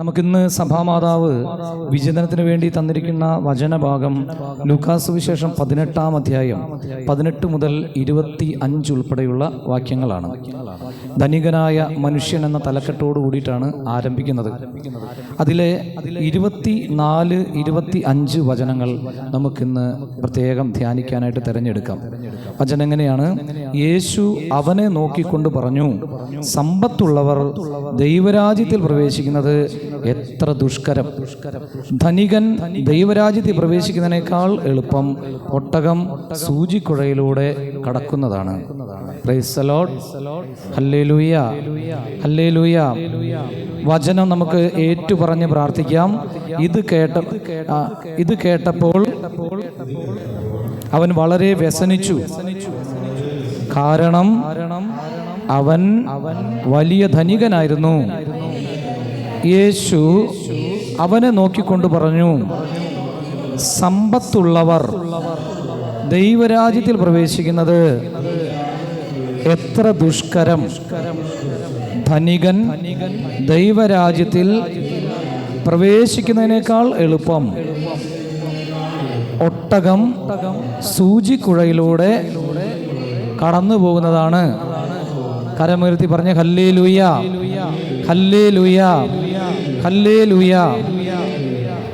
നമുക്കിന്ന് സഭാമാതാവ് വിചിന്തനത്തിന് വേണ്ടി തന്നിരിക്കുന്ന വചനഭാഗം ലുക്കാസ് വിശേഷം പതിനെട്ടാം അധ്യായം പതിനെട്ട് മുതൽ ഇരുപത്തി അഞ്ച് ഉൾപ്പെടെയുള്ള വാക്യങ്ങളാണ്. ധനികനായ മനുഷ്യൻ എന്ന തലക്കെട്ടോട് കൂടിയിട്ടാണ് ആരംഭിക്കുന്നത്. അതിലെ ഇരുപത്തി നാല് ഇരുപത്തി അഞ്ച് വചനങ്ങൾ നമുക്കിന്ന് പ്രത്യേകം ധ്യാനിക്കാനായിട്ട് തിരഞ്ഞെടുക്കാം. വചനം എങ്ങനെയാണ്? യേശു അവനെ നോക്കിക്കൊണ്ട് പറഞ്ഞു സമ്പത്തുള്ളവർ ദൈവരാജ്യത്തിൽ പ്രവേശിക്കുന്നത് എത്ര ദുഷ്കരം. ധനികൻ ദൈവരാജ്യത്തിൽ പ്രവേശിക്കുന്നതിനേക്കാൾ എളുപ്പം ഒട്ടകം സൂചിക്കുഴയിലൂടെ കടക്കുന്നതാണ്. വചനം നമുക്ക് ഏറ്റു ഏറ്റുപറഞ്ഞ് പ്രാർത്ഥിക്കാം. ഇത് കേട്ട ഇത് കേട്ടപ്പോൾ അവൻ വളരെ വ്യസനിച്ചു. കാരണം അവൻ വലിയ ധനികനായിരുന്നു. യേശു അവനെ നോക്കിക്കൊണ്ട് പറഞ്ഞു സമ്പത്തുള്ളവർ ദൈവരാജ്യത്തിൽ പ്രവേശിക്കുന്നത് എത്ര ദുഷ്കരം. ധനികൻ ദൈവരാജ്യത്തിൽ പ്രവേശിക്കുന്നതിനേക്കാൾ എളുപ്പം. ഒട്ടകം സൂചിക്കുഴയിലൂടെ കടന്നു പോകുന്നതാണ് കരമുയർത്തി പറഞ്ഞ ഹല്ലേ ലൂയ ഹല്ലേ ലൂയ ഹല്ലേ ലൂയ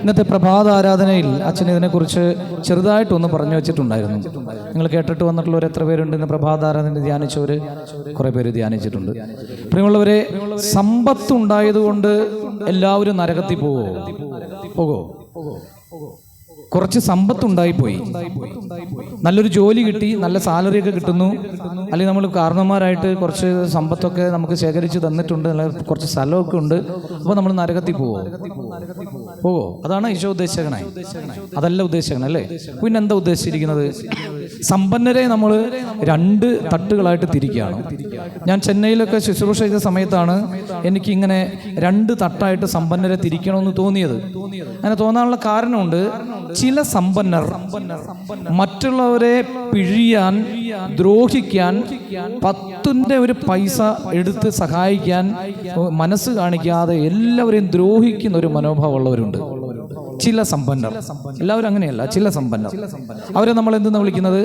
ഇന്നത്തെ പ്രഭാത ആരാധനയിൽ അച്ഛൻ ഇതിനെക്കുറിച്ച് ചെറുതായിട്ടൊന്ന് പറഞ്ഞു വെച്ചിട്ടുണ്ടായിരുന്നു. നിങ്ങൾ കേട്ടിട്ട് വന്നിട്ടുള്ളവർ എത്ര പേരുണ്ട് ഇന്ന് പ്രഭാത ആരാധന ധ്യാനിച്ചവർ? കുറേ പേര് ധ്യാനിച്ചിട്ടുണ്ട്. പ്രിയമുള്ളവരെ സമ്പത്തുണ്ടായതുകൊണ്ട് എല്ലാവരും നരകത്തിൽ പോവോ? പോകോ? കുറച്ച് സമ്പത്ത് ഉണ്ടായിപ്പോയി നല്ലൊരു ജോലി കിട്ടി നല്ല സാലറി ഒക്കെ കിട്ടുന്നു. അല്ലെങ്കിൽ നമ്മൾ കാരണന്മാരായിട്ട് കുറച്ച് സമ്പത്തൊക്കെ നമുക്ക് ശേഖരിച്ച് തന്നിട്ടുണ്ട് നല്ല കുറച്ച് സ്ഥലമൊക്കെ ഉണ്ട്. അപ്പോൾ നമ്മൾ നരകത്തിൽ പോവോ? പോവോ. അതാണ് ഈശോ ഉദ്ദേശിക്കണേ അതല്ല ഉദ്ദേശിക്കണേ അല്ലേ? പിന്നെ എന്താ ഉദ്ദേശിച്ചിരിക്കുന്നത്? സമ്പന്നരെ നമ്മൾ രണ്ട് തട്ടുകളായിട്ട് തിരിക്കുകയാണ്. ഞാൻ ചെന്നൈയിലൊക്കെ ശുശ്രൂഷ ചെയ്ത സമയത്താണ് എനിക്ക് ഇങ്ങനെ രണ്ട് തട്ടായിട്ട് സമ്പന്നരെ തിരിക്കണമെന്ന് തോന്നിയത്. അങ്ങനെ തോന്നാനുള്ള കാരണമുണ്ട്. ചില സമ്പന്നർ മറ്റുള്ളവരെ പിഴിയാൻ ദ്രോഹിക്കാൻ പത്തിന്റെ ഒരു പൈസ എടുത്ത് സഹായിക്കാൻ മനസ്സ് കാണിക്കാതെ എല്ലാവരെയും ദ്രോഹിക്കുന്ന ഒരു മനോഭാവമുള്ളവരുണ്ട്. ചില സമ്പന്നർ. എല്ലാവരും അങ്ങനെയല്ല ചില സമ്പന്നർ. അവരെ നമ്മൾ എന്തെന്ന് വിളിക്കുന്നത്?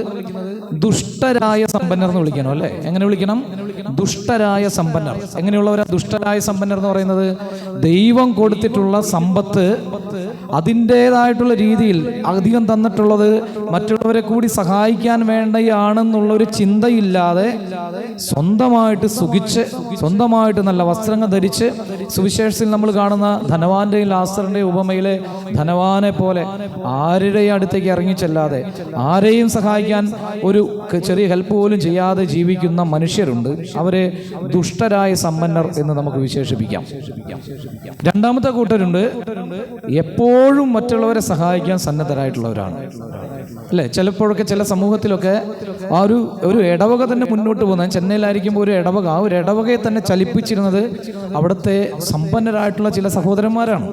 ദുഷ്ടരായ സമ്പന്നർ എന്ന് വിളിക്കണം അല്ലേ? എങ്ങനെ വിളിക്കണം? ദുഷ്ടരായ സമ്പന്നർ. എങ്ങനെയുള്ളവരാ ദുഷ്ടരായ സമ്പന്നർ എന്ന് പറയുന്നത്? ദൈവം കൊടുത്തിട്ടുള്ള സമ്പത്ത് അതിന്റെതായിട്ടുള്ള രീതിയിൽ അധികം തന്നിട്ടുള്ളത് മറ്റുള്ളവരെ കൂടി സഹായിക്കാൻ വേണ്ടിയാണെന്നുള്ള ഒരു ചിന്തയില്ലാതെ സ്വന്തമായിട്ട് സുഖിച്ച് സ്വന്തമായിട്ട് നല്ല വസ്ത്രങ്ങൾ ധരിച്ച് സുവിശേഷത്തിൽ നമ്മൾ കാണുന്ന ധനവാന്റെയും ലാസറിന്റെയും ഉപമയിലെ ധനവാനെ പോലെ ആരുടെയും അടുത്തേക്ക് ഇറങ്ങിച്ചെല്ലാതെ ആരെയും സഹായിക്കാൻ ഒരു ചെറിയ ഹെൽപ്പ് പോലും ചെയ്യാതെ ജീവിക്കുന്ന മനുഷ്യരുണ്ട്. അവരെ ദുഷ്ടരായ സമ്പന്നർ എന്ന് നമുക്ക് വിശേഷിപ്പിക്കാം. രണ്ടാമത്തെ കൂട്ടരുണ്ട് എപ്പോഴും മറ്റുള്ളവരെ സഹായിക്കാൻ സന്നദ്ധരായിട്ടുള്ളവരാണ്. അല്ലെ? ചിലപ്പോഴൊക്കെ ചില സമൂഹത്തിലൊക്കെ ആ ഒരു ഒരു ഇടവക തന്നെ മുന്നോട്ട് പോകുന്നത് ചെന്നൈയിലായിരിക്കുമ്പോൾ ഒരു ഇടവക ആ ഒരു ഇടവകയെ തന്നെ ചലിപ്പിച്ചിരുന്നത് അവിടുത്തെ സമ്പന്നരായിട്ടുള്ള ചില സഹോദരന്മാരാണ്.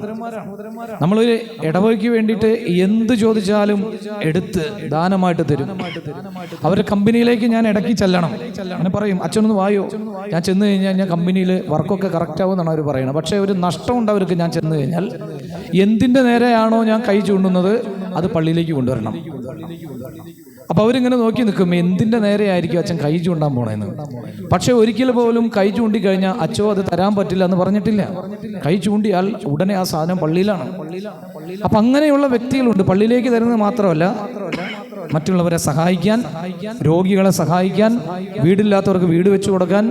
നമ്മളൊരു ഇടവകയ്ക്ക് വേണ്ടിയിട്ട് എന്ത് ചോദിച്ചാലും എടുത്ത് ദാനമായിട്ട് തരും. അവരുടെ കമ്പനിയിലേക്ക് ഞാൻ ഇടയ്ക്ക് ചെല്ലണം. അങ്ങനെ പറയും അച്ഛനൊന്ന് വായോ. ഞാൻ ചെന്ന് കഴിഞ്ഞാൽ ഞാൻ കമ്പനിയിൽ വർക്കൊക്കെ കറക്റ്റ് ആവുമെന്നാണ് അവർ പറയുന്നത്. പക്ഷേ ഒരു നഷ്ടമുണ്ട് അവർക്ക് ഞാൻ ചെന്ന് കഴിഞ്ഞാൽ. എന്തിന്റെ നേരെയാണോ ഞാൻ കൈ ചൂണ്ടുന്നത് അത് പള്ളിയിലേക്ക് കൊണ്ടുവരണം. അപ്പോൾ അവരിങ്ങനെ നോക്കി നിൽക്കും എന്തിന്റെ നേരെയായിരിക്കും അച്ഛൻ കൈ ചൂണ്ടാൻ പോണേന്ന്. പക്ഷേ ഒരിക്കൽ പോലും കൈ ചൂണ്ടി കഴിഞ്ഞാൽ അച്ഛോ അത് തരാൻ പറ്റില്ല എന്ന് പറഞ്ഞിട്ടില്ല. കൈ ചൂണ്ടിയാൽ ഉടനെ ആ സാധനം പള്ളിയിലാണ്. അപ്പം അങ്ങനെയുള്ള വ്യക്തികളുണ്ട്. പള്ളിയിലേക്ക് തരുന്നത് മാത്രമല്ല മറ്റുള്ളവരെ സഹായിക്കാൻ രോഗികളെ സഹായിക്കാൻ വീടില്ലാത്തവർക്ക് വീട് വെച്ചു കൊടുക്കാൻ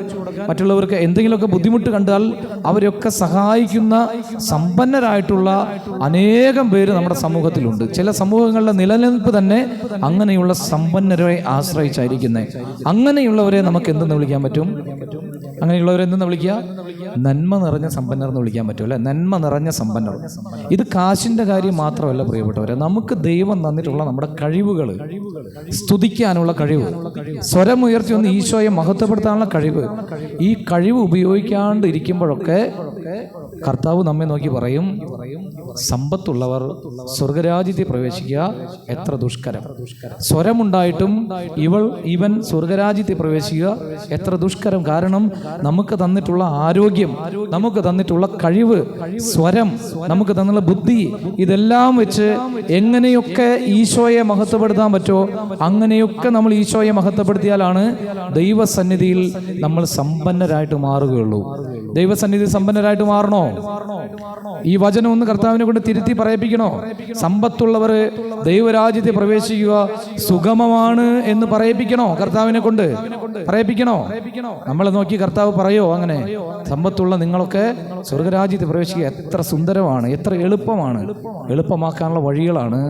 മറ്റുള്ളവർക്ക് എന്തെങ്കിലുമൊക്കെ ബുദ്ധിമുട്ട് കണ്ടാൽ അവരൊക്കെ സഹായിക്കുന്ന സമ്പന്നരായിട്ടുള്ള അനേകം പേര് നമ്മുടെ സമൂഹത്തിലുണ്ട്. ചില സമൂഹങ്ങളുടെ നിലനിൽപ്പ് തന്നെ അങ്ങനെയുള്ള സമ്പന്നരെ ആശ്രയിച്ചായിരിക്കുന്നത് അങ്ങനെയുള്ളവരെ നമുക്ക് എന്തെന്ന് വിളിക്കാൻ പറ്റും? അങ്ങനെയുള്ളവരെ എന്തെന്ന് വിളിക്കുക? നന്മ നിറഞ്ഞ സമ്പന്നർ എന്ന് വിളിക്കാൻ പറ്റുമല്ലേ? നന്മ നിറഞ്ഞ സമ്പന്നർ. ഇത് കാശിന്റെ കാര്യം മാത്രമല്ല പ്രിയപ്പെട്ടവരെ നമുക്ക് ദൈവം തന്നിട്ടുള്ള നമ്മുടെ കഴിവുകൾ സ്തുതിക്കാനുള്ള കഴിവ് സ്വരമുയർത്തി ഒന്ന് ഈശോയെ മഹത്വപ്പെടുത്താനുള്ള കഴിവ് ഈ കഴിവ് ഉപയോഗിക്കാണ്ട് ഇരിക്കുമ്പോഴൊക്കെ കർത്താവ് നമ്മെ നോക്കി പറയും സമ്പത്തുള്ളവർ സ്വർഗരാജ്യത്തിൽ പ്രവേശിക്കുക എത്ര ദുഷ്കരം. സ്വരമുണ്ടായിട്ടും ഇവൾ ഇവൻ സ്വർഗരാജ്യത്തിൽ പ്രവേശിക്കുക എത്ര ദുഷ്കരം. കാരണം നമുക്ക് തന്നിട്ടുള്ള ആരോഗ്യം നമുക്ക് തന്നിട്ടുള്ള കഴിവ് സ്വരം നമുക്ക് തന്നുള്ള ബുദ്ധി ഇതെല്ലാം വെച്ച് എങ്ങനെയൊക്കെ ഈശോയെ മഹത്വപ്പെടുത്താൻ പറ്റുമോ അങ്ങനെയൊക്കെ നമ്മൾ ഈശോയെ മഹത്വപ്പെടുത്തിയാലാണ് ദൈവസന്നിധിയിൽ നമ്മൾ സമ്പന്നരായിട്ട് മാറുകയുള്ളൂ. ദൈവസന്നിധി സമ്പന്നരായിട്ട് മാറണോ? ഈ വചനം ഒന്ന് കർത്താവിനെ കൊണ്ട് തിരുത്തി പറയിപ്പിക്കണോ? സമ്പത്തുള്ളവർ ദൈവരാജ്യത്തെ പ്രവേശിക്കുക സുഗമമാണ് എന്ന് പറയിപ്പിക്കണോ? കർത്താവിനെ കൊണ്ട് പറയിപ്പിക്കണോ? നമ്മളെ നോക്കി കർത്താവ് പറയോ അങ്ങനെ? സമ്പത്തുള്ള നിങ്ങളൊക്കെ സ്വർഗരാജ്യത്തെ പ്രവേശിക്കുക എത്ര സുന്ദരമാണ് എത്ര എളുപ്പമാണ്. എളുപ്പമാക്കാനുള്ള വഴികളാണ്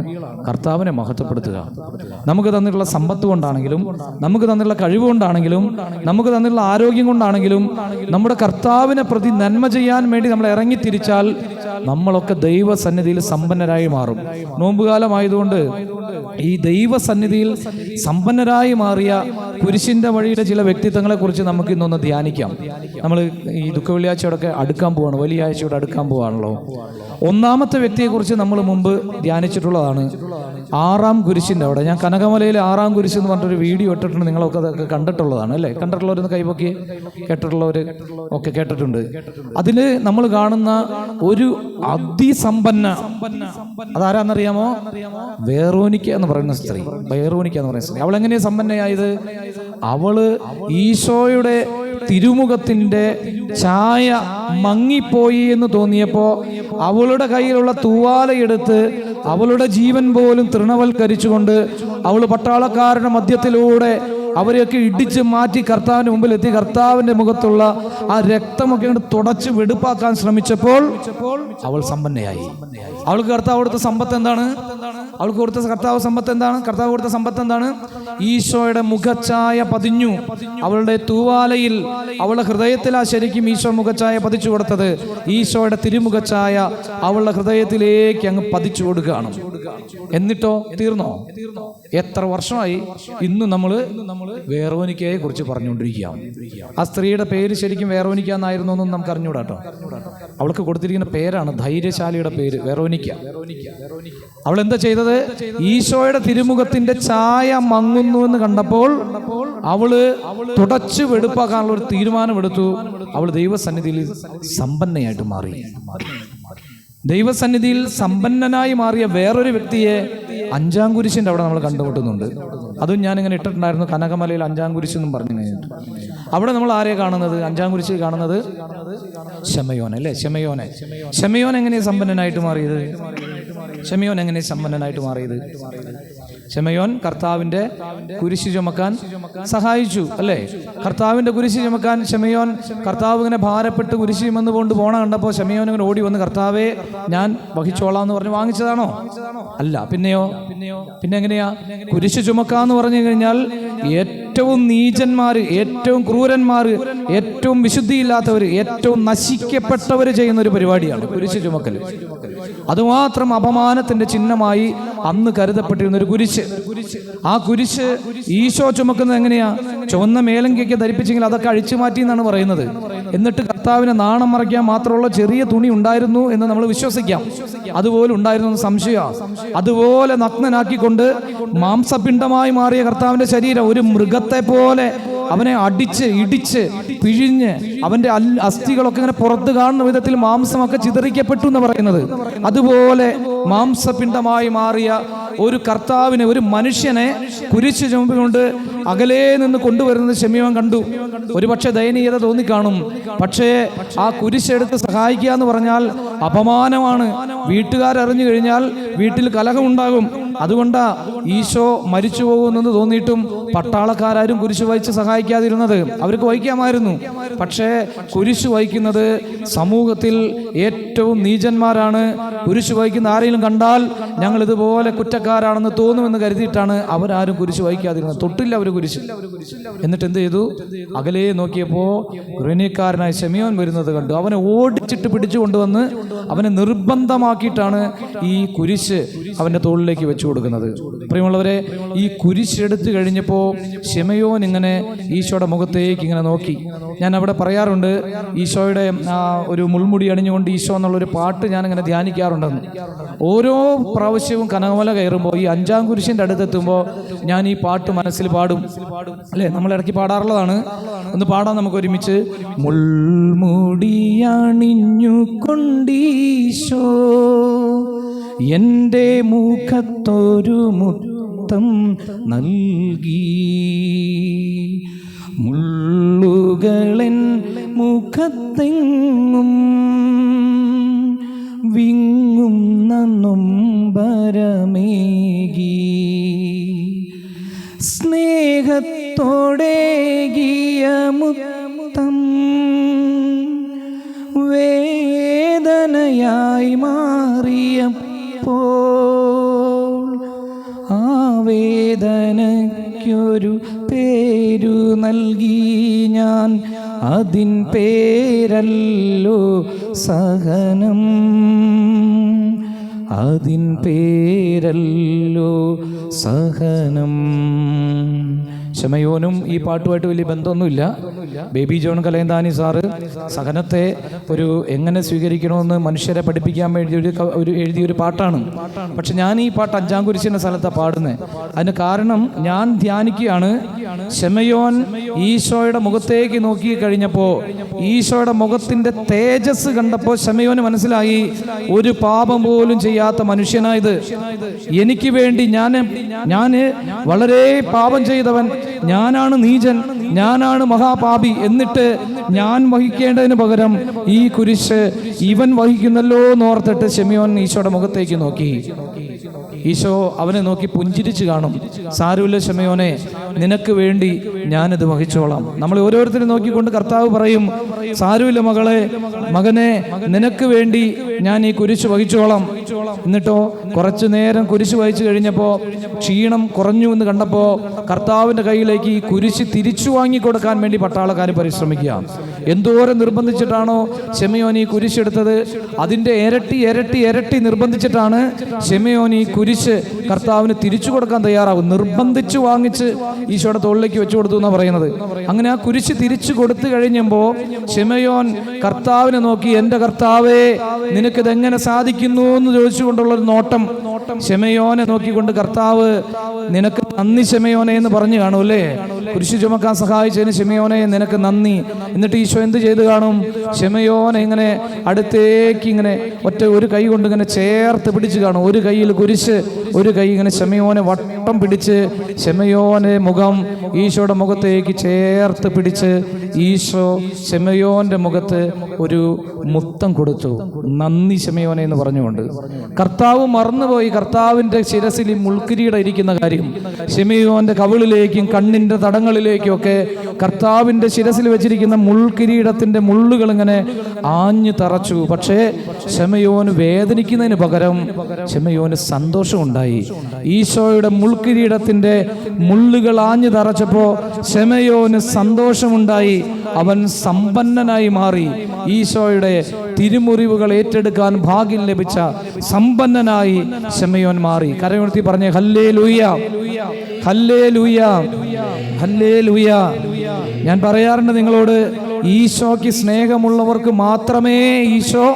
കർത്താവിനെ മഹത്വപ്പെടുത്തുക. നമുക്ക് തന്നിട്ടുള്ള സമ്പത്ത് കൊണ്ടാണെങ്കിലും നമുക്ക് തന്നിട്ടുള്ള കഴിവ് കൊണ്ടാണെങ്കിലും നമുക്ക് തന്നിട്ടുള്ള ആരോഗ്യം കൊണ്ടാണെങ്കിലും നമ്മുടെ കർത്താവിനെ പ്രതി നന്മ ചെയ്യാൻ വേണ്ടി നമ്മൾ ഇറങ്ങി തിരിച്ചാൽ നമ്മളൊക്കെ ദൈവസന്നിധിയിൽ സമ്പന്നരായി മാറും. നോമ്പുകാലമായതുകൊണ്ട് ഈ ദൈവസന്നിധിയിൽ സമ്പന്നരായി മാറിയ കുരിശിന്റെ വഴിയുടെ ചില വ്യക്തിത്വങ്ങളെ കുറിച്ച് നമുക്ക് ഇന്നൊന്ന് ധ്യാനിക്കാം. നമ്മൾ ഈ ദുഃഖവെള്ളിയാഴ്ചയോടൊക്കെ അടുക്കാൻ പോവാണ്. വലിയ ആഴ്ചയോട് അടുക്കാൻ പോവാണല്ലോ. ഒന്നാമത്തെ വ്യക്തിയെ കുറിച്ച് നമ്മൾ മുമ്പ് ധ്യാനിച്ചിട്ടുള്ളതാണ് ആറാം കുരിശിന്റെ അവിടെ. ഞാൻ കനകമലയിൽ ആറാം കുരിശ് എന്ന് പറഞ്ഞൊരു വീഡിയോ ഇട്ടിട്ടുണ്ട്. നിങ്ങളൊക്കെ അതൊക്കെ കണ്ടിട്ടുള്ളതാണ് അല്ലേ? കണ്ടിട്ടുള്ളവരൊന്ന് കൈപൊക്കി കേട്ടിട്ടുള്ളവർ ഒക്കെ കേട്ടിട്ടുണ്ട്. അതിൽ നമ്മൾ കാണുന്ന ഒരു അതിസമ്പന്ന അതാരാന്നറിയാമോ? വേറോനിക്ക എന്ന് പറയുന്ന സ്ത്രീ. വേറോനിക്ക എന്ന് പറയുന്ന സ്ത്രീ. അവൾ എങ്ങനെയാ സമ്പന്നയായത്? അവൾ ഈശോയുടെ തിരുമുഖത്തിന്റെ ഛായ മങ്ങിപ്പോയി എന്ന് തോന്നിയപ്പോ അവളുടെ കയ്യിലുള്ള തൂവാലയെടുത്ത് അവളുടെ ജീവൻ പോലും തൃണവൽക്കരിച്ചുകൊണ്ട് അവൾ പട്ടാളക്കാരുടെ മധ്യത്തിലൂടെ അവരെയൊക്കെ ഇടിച്ച് മാറ്റി കർത്താവിന്റെ മുമ്പിൽ എത്തി കർത്താവിന്റെ മുഖത്തുള്ള ആ രക്തമൊക്കെ തുടച്ച് വെടുപ്പാക്കാൻ ശ്രമിച്ചപ്പോൾ അവൾ സമ്പന്നയായി. അവൾക്ക് കർത്താവ് കൊടുത്ത സമ്പത്ത് എന്താണ്? അവൾക്ക് കൊടുത്ത കർത്താവ് സമ്പത്ത് എന്താണ്? കർത്താവ് കൊടുത്ത സമ്പത്ത് എന്താണ്? ഈശോയുടെ മുഖച്ഛായ പതിഞ്ഞു. അവളുടെ തൂവാലയിൽ അവളുടെ ആ ശരിക്കും ഈശോ മുഖച്ഛായ പതിച്ചു കൊടുത്തത്. ഈശോയുടെ തിരുമുഖച്ഛായ അവളുടെ ഹൃദയത്തിലേക്ക് അങ്ങ് പതിച്ചു കൊടുക്കുകയാണ്. എന്നിട്ടോ? തീർന്നോ? എത്ര വർഷമായി ഇന്ന് നമ്മൾ വേറോനിക്കയെ കുറിച്ച് പറഞ്ഞുകൊണ്ടിരിക്കുക ആ സ്ത്രീയുടെ പേര് ശരിക്കും വേറോനിക്ക എന്നായിരുന്നു എന്നും നമുക്ക് അറിഞ്ഞൂടാ കേട്ടോ. അവൾക്ക് കൊടുത്തിരിക്കുന്ന പേരാണ് ധൈര്യശാലിയുടെ പേര് വേറോനിക്ക. അവൾ എന്താ ചെയ്തത്? ഈശോയുടെ തിരുമുഖത്തിന്റെ ചായ മങ്ങുന്നു എന്ന് കണ്ടപ്പോൾ അവൾ തുടച്ചു വെടുപ്പാക്കാനുള്ള ഒരു തീരുമാനമെടുത്തു. അവൾ ദൈവസന്നിധിയിൽ സമ്പന്നയായിട്ട് മാറി. ദൈവസന്നിധിയിൽ സമ്പന്നനായി മാറിയ വേറൊരു വ്യക്തിയെ അഞ്ചാം കുരിശിന്റെ അവിടെ നമ്മൾ കണ്ടുമുട്ടുന്നുണ്ട്. അതും ഞാനിങ്ങനെ ഇട്ടിട്ടുണ്ടായിരുന്നു. കനകമലയിൽ അഞ്ചാം കുരിശ് എന്നും പറഞ്ഞു കഴിഞ്ഞിട്ട്. അവിടെ നമ്മൾ ആരെ കാണുന്നത്? അഞ്ചാം കുരിശിൽ കാണുന്നത് ശമയോനെ അല്ലേ? ശമയോനെ. ശമയോൻ എങ്ങനെയാണ് സമ്പന്നനായിട്ട് മാറിയത്? ശമയോൻ എങ്ങനെയാണ് സമ്പന്നനായിട്ട് മാറിയത്? ശമയോൻ കർത്താവിന്റെ കുരിശ് ചുമക്കാൻ സഹായിച്ചു അല്ലേ? കർത്താവിന്റെ കുരിശ് ചുമക്കാൻ ശമയോൻ കർത്താവ് ഇങ്ങനെ ഭാരപ്പെട്ട് കുരിശ് ചുമന്ന് കൊണ്ട് പോണ കണ്ടപ്പോൾ ശമയോൻ ഇങ്ങനെ ഓടി വന്ന് കർത്താവെ ഞാൻ വഹിച്ചോളാം എന്ന് പറഞ്ഞ് വാങ്ങിച്ചതാണോ? അല്ല പിന്നെയോ? പിന്നെയോ പിന്നെ എങ്ങനെയാ? കുരിശ് ചുമക്കാന്ന് പറഞ്ഞു കഴിഞ്ഞാൽ ഏറ്റവും നീചന്മാർ ഏറ്റവും ക്രൂരന്മാർ ഏറ്റവും വിശുദ്ധിയില്ലാത്തവർ ഏറ്റവും നശിക്കപ്പെട്ടവർ ചെയ്യുന്ന ഒരു പരിപാടിയാണ് കുരിശ് ചുമക്കൽ അതുമാത്രം അപമാനത്തിന്റെ ചിഹ്നമായി അന്ന് കരുതപ്പെട്ടിരുന്ന ഒരു കുരിശ്. ആ കുരിശ് ഈശോ ചുമക്കുന്നത് എങ്ങനെയാ? ചുവന്ന മേലങ്കിയൊക്കെ ധരിപ്പിച്ചെങ്കിൽ അതൊക്കെ അഴിച്ചു മാറ്റി എന്നാണ് പറയുന്നത്. എന്നിട്ട് കർത്താവിനെ നാണം മറയ്ക്കാൻ മാത്രമുള്ള ചെറിയ തുണി ഉണ്ടായിരുന്നു എന്ന് നമ്മൾ വിശ്വസിക്കാം. അതുപോലെ ഉണ്ടായിരുന്നു സംശയ അതുപോലെ നഗ്നനാക്കിക്കൊണ്ട് മാംസപിണ്ഡമായി മാറിയ കർത്താവിന്റെ ശരീരം ഒരു മൃഗത്തെ പോലെ അവനെ അടിച്ച് ഇടിച്ച് പിഴിഞ്ഞ് അവന്റെ അസ്ഥികളൊക്കെ ഇങ്ങനെ പുറത്ത് കാണുന്ന വിധത്തിൽ മാംസമൊക്കെ ചിതറിക്കപ്പെട്ടു എന്ന് പറയുന്നത്. അതുപോലെ മാംസപിണ്ഡമായി മാറിയ ഒരു കർത്താവിനെ ഒരു മനുഷ്യനെ കുരിശ് ചുമപ്പിക്കൊണ്ട് അകലേ നിന്ന് കൊണ്ടുവരുന്നത് ഷെമിയോൻ കണ്ടു. ഒരുപക്ഷെ ദയനീയത തോന്നിക്കാണും. പക്ഷേ ആ കുരിശെടുത്ത് സഹായിക്കുക എന്ന് പറഞ്ഞാൽ അപമാനമാണ്. വീട്ടുകാരറിഞ്ഞു കഴിഞ്ഞാൽ വീട്ടിൽ കലഹമുണ്ടാകും അതുകൊണ്ടാ ഈശോ മരിച്ചു പോകുമെന്ന് തോന്നിയിട്ടും പട്ടാളക്കാരും കുരിശ് വഹിച്ച് സഹായിക്കാതിരുന്നത് അവർക്ക് വഹിക്കാമായിരുന്നു. പക്ഷേ കുരിശ് വഹിക്കുന്നത് സമൂഹത്തിൽ ഏറ്റവും നീചന്മാരാണ്. കുരിശ് വഹിക്കുന്ന ആരെങ്കിലും കണ്ടാൽ ഞങ്ങൾ ഇതുപോലെ കുറ്റക്കാരാണെന്ന് തോന്നുമെന്ന് കരുതിയിട്ടാണ് അവരാരും കുരിശ് വഹിക്കാതിരുന്നത്. തൊട്ടില്ല അവർ കുരിശ്. എന്നിട്ട് എന്ത് ചെയ്തു? അകലെ നോക്കിയപ്പോൾ ഗ്രനീക്കാരനായ ഷെമിയോൻ വരുന്നത് കണ്ടു. അവനെ ഓടിച്ചിട്ട് പിടിച്ചു കൊണ്ടുവന്ന് അവനെ നിർബന്ധമാക്കിയിട്ടാണ് ഈ കുരിശ് അവന്റെ തോളിലേക്ക് വെച്ചു കൊടുക്കുന്നത്. പ്രിയമുള്ളവരെ ഈ എടുത്തു കഴിഞ്ഞപ്പോൾ ഷെമയോൻ ഇങ്ങനെ ഈശോയുടെ മുഖത്തേക്ക് ഇങ്ങനെ നോക്കി. ഞാൻ അവിടെ പറയാറുണ്ട് ഈശോയുടെ ആ ഒരു മുൾമുടി അണിഞ്ഞുകൊണ്ട് ഈശോ എന്നുള്ളൊരു പാട്ട് ഞാനിങ്ങനെ ധ്യാനിക്കാറുണ്ടെന്ന്. ഓരോ പ്രാവശ്യവും കനകമല കയറുമ്പോൾ ഈ അഞ്ചാം കുരിശിന്റെ അടുത്തെത്തുമ്പോൾ ഞാൻ ഈ പാട്ട് മനസ്സിൽ പാടും. അല്ലേ? നമ്മൾ ഇടയ്ക്ക് പാടാറുള്ളതാണ്. ഒന്ന് പാടാം നമുക്ക് ഒരുമിച്ച്. മുൾമുടി കൊണ്ടീശോ എന്റെ മുഖത്തൊരു മുത്തം നൽകി. മുള്ളുകളൻ മുഖത്തെങ്ങും വിങ്ങും നൊമ്പരമേകി സ്നേഹത്തോടേകിയ മുത്തം വേദനയായി മാറിയപ്പോൾ വേദനയ്ക്കൊരു പേരു നൽകി ഞാൻ. അതിൻ പേരല്ലോ സഹനം. അതിൻ പേരല്ലോ സഹനം. ശമയോനും ഈ പാട്ടുമായിട്ട് വലിയ ബന്ധമൊന്നുമില്ല. ബേബി ജോൺ കലയന്താനി സാറ് സഹനത്തെ ഒരു എങ്ങനെ സ്വീകരിക്കണമെന്ന് മനുഷ്യരെ പഠിപ്പിക്കാൻ വേണ്ടി ഒരു ഒരു എഴുതിയ ഒരു പാട്ടാണ്. പക്ഷെ ഞാൻ ഈ പാട്ട് അഞ്ചാം കുരിശിന്റെ സ്ഥലത്താണ് പാടുന്നത് അതിന് കാരണം ഞാൻ ധ്യാനിക്കുകയാണ്. ശമയോൻ ഈശോയുടെ മുഖത്തേക്ക് നോക്കി കഴിഞ്ഞപ്പോൾ ഈശോയുടെ മുഖത്തിന്റെ തേജസ് കണ്ടപ്പോൾ ശമയോന് മനസ്സിലായി ഒരു പാപം പോലും ചെയ്യാത്ത മനുഷ്യനായത് എനിക്ക് വേണ്ടി ഞാൻ ഞാൻ വളരെ പാപം ചെയ്തവൻ ഞാനാണ് നീചൻ ഞാനാണ് മഹാപാപി എന്നിട്ട് ഞാൻ വഹിക്കേണ്ടതിന് പകരം ഈ കുരിശ് ഇവൻ വഹിക്കുന്നല്ലോ എന്ന് എന്നോർത്തിട്ട് ഷെമിയോൻ ഈശോയുടെ മുഖത്തേക്ക് നോക്കി. ഈശോ അവനെ നോക്കി പുഞ്ചിരിച്ചു കാണും. സാരമില്ല ഷെമിയോനെ നിനക്ക് വേണ്ടി ഞാനിത് വഹിച്ചോളാം. നമ്മൾ ഓരോരുത്തരും നോക്കിക്കൊണ്ട് കർത്താവ് പറയും സാരമില്ല മകളെ മകനെ നിനക്ക് വേണ്ടി ഞാൻ ഈ കുരിശ് വഹിച്ചോളാം. എന്നിട്ടോ കുറച്ചു നേരം കുരിശ് വഹിച്ചു കഴിഞ്ഞപ്പോൾ ക്ഷീണം കുറഞ്ഞു എന്ന് കണ്ടപ്പോൾ കർത്താവിന്റെ കയ്യിലേക്ക് ഈ കുരിശ് തിരിച്ചു വാങ്ങി കൊടുക്കാൻ വേണ്ടി പട്ടാളക്കാർ പരിശ്രമിക്കുക എന്തോരം നിർബന്ധിച്ചിട്ടാണോ ഷെമയോൻ കുരിശെടുത്തത് അതിന്റെ ഇരട്ടി ഇരട്ടി ഇരട്ടി നിർബന്ധിച്ചിട്ടാണ് ഷെമയോൻ കുരിശ് കർത്താവിന് തിരിച്ചു കൊടുക്കാൻ തയ്യാറാവും നിർബന്ധിച്ച് വാങ്ങിച്ച് ഈശോയുടെ തോളിലേക്ക് വെച്ചു കൊടുത്തു എന്നാണ് പറയുന്നത്. അങ്ങനെ ആ കുരിശ് തിരിച്ചു കൊടുത്തു കഴിഞ്ഞപ്പോൾ ഷെമയോൻ കർത്താവിനെ നോക്കി എന്റെ കർത്താവേ നിനക്കിത് എങ്ങനെ സാധിക്കുന്നു? എന്ന് ചോദിച്ചുകൊണ്ടുള്ള ഒരു നോട്ടം ഷെമയോനെ നോക്കിക്കൊണ്ട് കർത്താവ് നിനക്ക് നന്ദി ഷെമയോനെ എന്ന് പറഞ്ഞു കാണും അല്ലേ? കുരിശ് ചുമക്കാൻ സഹായിച്ചതിന് ഷെമയോനെ നിനക്ക് നന്ദി. എന്നിട്ട് ഈശോ എന്ത് ചെയ്തു കാണും? ഷെമയോനെ ഇങ്ങനെ അടുത്തേക്ക് ഇങ്ങനെ ഒറ്റ ഒരു കൈ കൊണ്ട് ഇങ്ങനെ ചേർത്ത് പിടിച്ച് കാണും. ഒരു കൈയിൽ കുരിശ് ഒരു കൈ ഇങ്ങനെ ഷെമയോനെ വട്ടം പിടിച്ച് ഷെമയോനെ മുഖം ഈശോയുടെ മുഖത്തേക്ക് ചേർത്ത് പിടിച്ച് ഈശോ ഷെമയോന്റെ മുഖത്ത് ഒരു മുത്തം കൊടുത്തു. നന്ദി ഷെമയോനെ എന്ന് പറഞ്ഞുകൊണ്ട്. കർത്താവ് മറന്നുപോയി. കർത്താവിന്റെ ശിരസിൽ ഈ ഇരിക്കുന്ന കാര്യം. ഷെമയോന്റെ കവിളിലേക്കും കണ്ണിന്റെ തടങ്ങളിലേക്കും ഒക്കെ കർത്താവിന്റെ ശിരസിൽ വെച്ചിരിക്കുന്ന മുൾക്കിരീടത്തിന്റെ മുള്ളുകൾ ഇങ്ങനെ ആഞ്ഞു തറച്ചു. പക്ഷേ ക്ഷമയോന് വേദനിക്കുന്നതിന് പകരം ക്ഷമയോന് സന്തോഷമുണ്ടായി. ഈശോയുടെ മുൾക്കിരീടത്തിന്റെ മുള്ളുകൾ ആഞ്ഞു തറച്ചപ്പോൾ ക്ഷമയോന് സന്തോഷമുണ്ടായി. അവൻ സമ്പന്നനായി മാറി. ഈശോയുടെ തിരുമുറിവുകൾ ഏറ്റെടുക്കാൻ ഭാഗ്യം ലഭിച്ച സമ്പന്നനായി ശമയോൻ മാറി. കരയുണർത്തി പറഞ്ഞേ ഹല്ലേ ലൂയ ഹല്ലേ ലൂയ ഹല്ലേ ലൂയ ഞാൻ പറയാറുണ്ട് നിങ്ങളോട് ഈശോയ്ക്ക് സ്നേഹമുള്ളവർക്ക് മാത്രമേ ഈശോ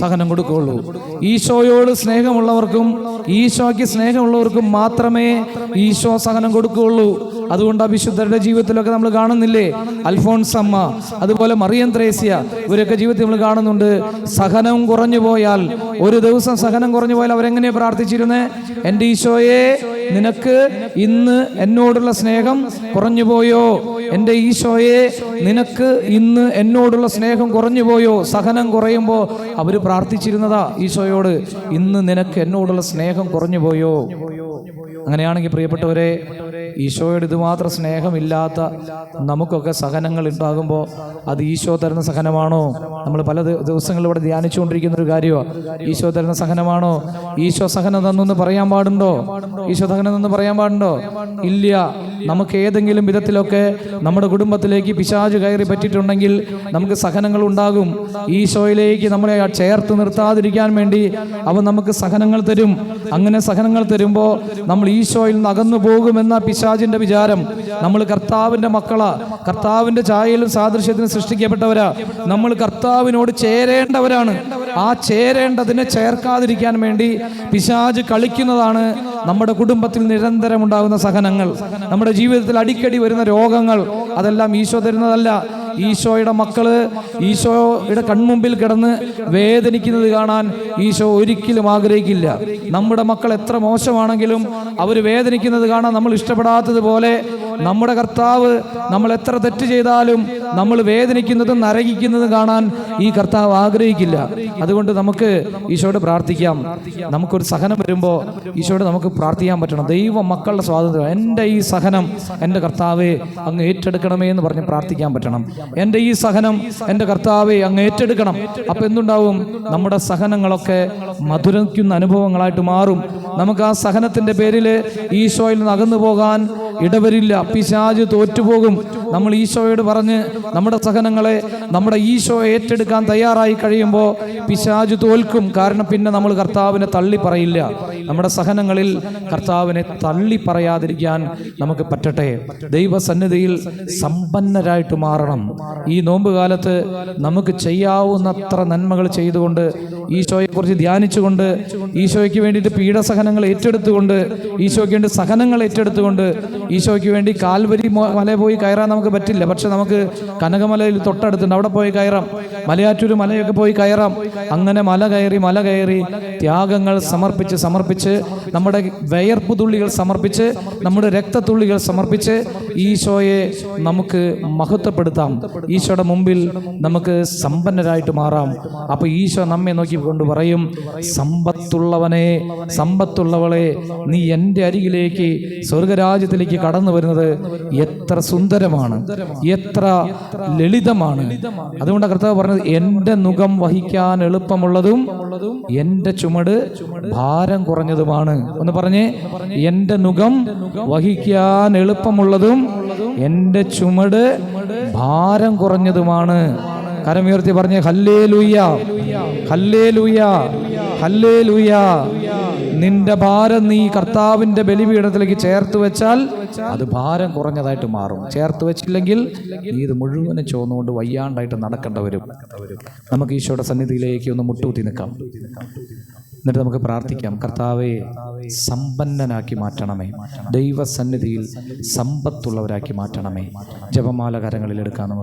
സഹനം കൊടുക്കുകയുള്ളൂ. ഈശോയോട് സ്നേഹമുള്ളവർക്കും ഈശോയ്ക്ക് സ്നേഹമുള്ളവർക്കും മാത്രമേ ഈശോ സഹനം കൊടുക്കുകയുള്ളൂ. അതുകൊണ്ട് ആ വിശുദ്ധരുടെ ജീവിതത്തിലൊക്കെ നമ്മൾ കാണുന്നില്ലേ? അൽഫോൺസ് അമ്മ അതുപോലെ മറിയം ത്രേസ്യ ഇവരൊക്കെ ജീവിതത്തിൽ നമ്മൾ കാണുന്നുണ്ട്. സഹനം കുറഞ്ഞു പോയാൽ ഒരു ദിവസം സഹനം കുറഞ്ഞു പോയാൽ അവരെങ്ങനെ പ്രാർത്ഥിച്ചിരുന്നേ? എന്റെ ഈശോയെ നിനക്ക് ഇന്ന് എന്നോടുള്ള സ്നേഹം കുറഞ്ഞു പോയോ? എന്റെ ഈശോയെ നിനക്ക് ഇന്ന് എന്നോടുള്ള സ്നേഹം കുറഞ്ഞു പോയോ? സഹനം കുറയുമ്പോൾ അവർ പ്രാർത്ഥിച്ചിരുന്നതാ ഈശോയോട്. ഇന്ന് നിനക്ക് എന്നോടുള്ള സ്നേഹം കുറഞ്ഞു പോയോ? അങ്ങനെയാണെങ്കിൽ പ്രിയപ്പെട്ടവരെ ഈശോയോട് ഇതുമാത്രം സ്നേഹമില്ലാത്ത നമുക്കൊക്കെ സഹനങ്ങൾ ഉണ്ടാകുമ്പോൾ അത് ഈശോ തരുന്ന സഹനമാണോ? നമ്മൾ പല ദിവസങ്ങളിൽ ഇവിടെ ധ്യാനിച്ചുകൊണ്ടിരിക്കുന്ന ഒരു കാര്യമാണ്. ഈശോ തരുന്ന സഹനമാണോ? ഈശോ സഹനം തന്നു പറയാൻ പാടുണ്ടോ? ഈശോ സഹനം തന്നു പറയാൻ പാടുണ്ടോ? ഇല്ല. നമുക്ക് ഏതെങ്കിലും വിധത്തിലൊക്കെ നമ്മുടെ കുടുംബത്തിലേക്ക് പിശാജ് കയറി പറ്റിയിട്ടുണ്ടെങ്കിൽ നമുക്ക് സഹനങ്ങൾ ഉണ്ടാകും. ഈശോയിലേക്ക് നമ്മളെ ചേർത്ത് നിർത്താതിരിക്കാൻ വേണ്ടി അവൻ നമുക്ക് സഹനങ്ങൾ തരും. അങ്ങനെ സഹനങ്ങൾ തരുമ്പോൾ നമ്മൾ ഈശോയിൽ നിന്ന് അകന്നു പോകുമെന്ന പിശാജിന്റെ വിചാരം. നമ്മൾ കർത്താവിന്റെ മക്കളാ. കർത്താവിന്റെ ചായയിലും സാദൃശ്യത്തിനും സൃഷ്ടിക്കപ്പെട്ടവരാ. നമ്മൾ കർത്താവിനോട് ചേരേണ്ടവരാണ്. ആ ചേരേണ്ടതിനെ ചേർക്കാതിരിക്കാൻ വേണ്ടി പിശാജ് കളിക്കുന്നതാണ് നമ്മുടെ കുടുംബത്തിൽ നിരന്തരം ഉണ്ടാകുന്ന സഹനങ്ങൾ. നമ്മുടെ ജീവിതത്തിൽ അടിക്കടി വരുന്ന രോഗങ്ങൾ അതെല്ലാം ഈശോ തരുന്നതല്ല. ഈശോയുടെ മക്കൾ ഈശോയുടെ കൺമുമ്പിൽ കിടന്ന് വേദനിക്കുന്നത് കാണാൻ ഈശോ ഒരിക്കലും ആഗ്രഹിക്കില്ല. നമ്മുടെ മക്കൾ എത്ര മോശമാണെങ്കിലും അവർ വേദനിക്കുന്നത് കാണാൻ നമ്മൾ ഇഷ്ടപ്പെടാത്തതുപോലെ നമ്മുടെ കർത്താവ് നമ്മൾ എത്ര തെറ്റ് ചെയ്താലും നമ്മൾ വേദനിക്കുന്നതും നരകിക്കുന്നതും കാണാൻ ഈ കർത്താവ് ആഗ്രഹിക്കില്ല. അതുകൊണ്ട് നമുക്ക് ഈശോയോട് പ്രാർത്ഥിക്കാം. നമുക്കൊരു സഹനം വരുമ്പോൾ ഈശോയോട് നമുക്ക് പ്രാർത്ഥിക്കാൻ പറ്റണം. ദൈവ മക്കളുടെ സ്വാതന്ത്ര്യം. എന്റെ ഈ സഹനം എന്റെ കർത്താവെ അങ്ങ് ഏറ്റെടുക്കണമേ എന്ന് പറഞ്ഞ് പ്രാർത്ഥിക്കാൻ പറ്റണം. എന്റെ ഈ സഹനം എന്റെ കർത്താവെ അങ്ങ് ഏറ്റെടുക്കണം. അപ്പം എന്തുണ്ടാവും? നമ്മുടെ സഹനങ്ങളൊക്കെ മധുരയ്ക്കുന്ന അനുഭവങ്ങളായിട്ട് മാറും. നമുക്ക് ആ സഹനത്തിന്റെ പേരിൽ ഈശോയിൽ നിന്ന് അകന്നു പോകാൻ ഇടവരില്ല. പിശാജ് തോറ്റുപോകും. നമ്മൾ ഈശോയോട് പറഞ്ഞ് നമ്മുടെ സഹനങ്ങളെ നമ്മുടെ ഈശോ ഏറ്റെടുക്കാൻ തയ്യാറായി കഴിയുമ്പോൾ പിശാജ് തോൽക്കും. കാരണം പിന്നെ നമ്മൾ കർത്താവിനെ തള്ളി പറയില്ല. നമ്മുടെ സഹനങ്ങളിൽ കർത്താവിനെ തള്ളി പറയാതിരിക്കാൻ നമുക്ക് പറ്റട്ടെ. ദൈവസന്നിധിയിൽ സമ്പന്നരായിട്ട് മാറണം. ഈ നോമ്പ് കാലത്ത് നമുക്ക് ചെയ്യാവുന്നത്ര നന്മകൾ ചെയ്തുകൊണ്ട് ഈശോയെക്കുറിച്ച് ധ്യാനിച്ചുകൊണ്ട് ഈശോയ്ക്ക് വേണ്ടിയിട്ട് പീഡസഹനങ്ങൾ ഏറ്റെടുത്തുകൊണ്ട് ഈശോയ്ക്ക് വേണ്ടി സഹനങ്ങൾ ഏറ്റെടുത്തുകൊണ്ട് ഈശോയ്ക്ക് വേണ്ടി കാൽവരി മല പോയി കയറാൻ നമുക്ക് പറ്റില്ല. പക്ഷെ നമുക്ക് കനകമലയിൽ തൊട്ടടുത്തുണ്ട്. അവിടെ പോയി കയറാം. മലയാറ്റൂർ മലയൊക്കെ പോയി കയറാം. അങ്ങനെ മല കയറി മല കയറി ത്യാഗങ്ങൾ സമർപ്പിച്ച് സമർപ്പിച്ച് നമ്മുടെ വയർപ്പ് തുള്ളികൾ സമർപ്പിച്ച് നമ്മുടെ രക്തത്തുള്ളികൾ സമർപ്പിച്ച് ഈശോയെ നമുക്ക് മഹത്വപ്പെടുത്താം. ഈശോയുടെ മുമ്പിൽ നമുക്ക് സമ്പന്നരായിട്ട് മാറാം. അപ്പൊ ഈശോ നമ്മെ നോക്കിക്കൊണ്ട് പറയും സമ്പത്തുള്ളവനെ സമ്പത്തുള്ളവളെ നീ എന്റെ അരികിലേക്ക് സ്വർഗരാജ്യത്തിലേക്ക് കടന്നു വരുന്നത് എത്ര സുന്ദരമാണ്. എത്ര ലളിതമാണ്. അതുകൊണ്ട് കർത്താവ് പറഞ്ഞത് എന്റെ മുഖം വഹിക്കാൻ എളുപ്പമുള്ളതും എന്റെ ചുമട് ഭാരം കുറഞ്ഞതുമാണ്. ഒന്ന് പറഞ്ഞേ എന്റെ മുഖം വഹിക്കാൻ എളുപ്പമുള്ളതും എന്റെ ചുമട് ഭാരം കുറഞ്ഞതുമാണ്. കരമുയർത്തി പറഞ്ഞ ഹല്ലേ ലൂയ ഹല്ലേ ലൂയ ഹല്ലേ ലൂയ നിന്റെ ഭാരം നീ കർത്താവിന്റെ ബലിപീഠത്തിലേക്ക് ചേർത്ത് വെച്ചാൽ അത് ഭാരം കുറഞ്ഞതായിട്ട് മാറും. ചേർത്ത് വെച്ചില്ലെങ്കിൽ ഇത് മുഴുവനും ചോന്നുകൊണ്ട് വയ്യാണ്ടായിട്ട് നടക്കേണ്ട വരും. നമുക്ക് ഈശോയുടെ സന്നിധിയിലേക്ക് ഒന്ന് മുട്ടൂത്തി നിൽക്കാം. എന്നിട്ട് നമുക്ക് പ്രാർത്ഥിക്കാം. കർത്താവെ സമ്പന്നനാക്കി മാറ്റണമേ. ദൈവസന്നിധിയിൽ സമ്പത്തുള്ളവരാക്കി മാറ്റണമേ. ജപമാല കരങ്ങളിൽ എടുക്കാം നമുക്ക്